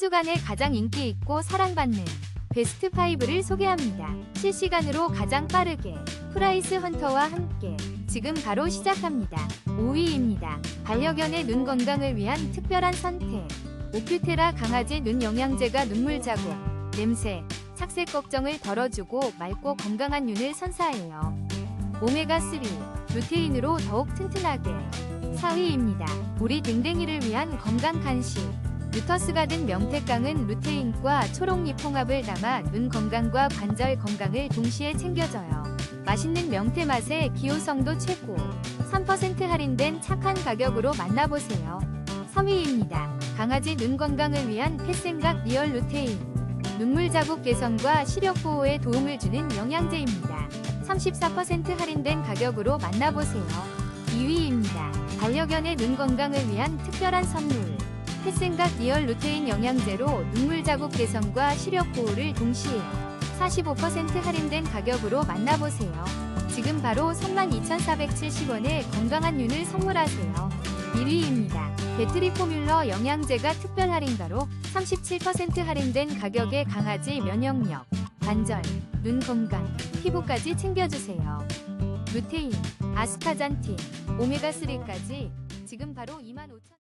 주간에 가장 인기 있고 사랑받는 베스트 5를 소개합니다. 실시간으로 가장 빠르게 프라이스 헌터와 함께 지금 바로 시작합니다. 5위입니다. 반려견의 눈 건강을 위한 특별한 선택. 오큐테라 강아지 눈 영양제가 눈물 자국, 냄새, 착색 걱정을 덜어주고 맑고 건강한 눈을 선사해요. 오메가3, 루테인으로 더욱 튼튼하게. 4위입니다. 우리 댕댕이를 위한 건강 간식. 루터스가 든 명태깡은 루테인과 초록잎 홍합을 담아 눈 건강과 관절 건강을 동시에 챙겨줘요. 맛있는 명태 맛에 기호성도 최고. 3% 할인된 착한 가격으로 만나보세요. 3위입니다. 강아지 눈 건강을 위한 패생각 리얼 루테인. 눈물 자국 개선과 시력 보호에 도움을 주는 영양제입니다. 34% 할인된 가격으로 만나보세요. 2위입니다. 반려견의 눈 건강을 위한 특별한 선물. 패생각 리얼 루테인 영양제로 눈물 자국 개선과 시력 보호를 동시에 45% 할인된 가격으로 만나보세요. 지금 바로 32,470원에 건강한 눈을 선물하세요. 1위입니다. 배터리 포뮬러 영양제가 특별 할인가로 37% 할인된 가격에 강아지 면역력, 관절, 눈 건강, 피부까지 챙겨주세요. 루테인, 아스타잔틴, 오메가3까지 지금 바로 25,000원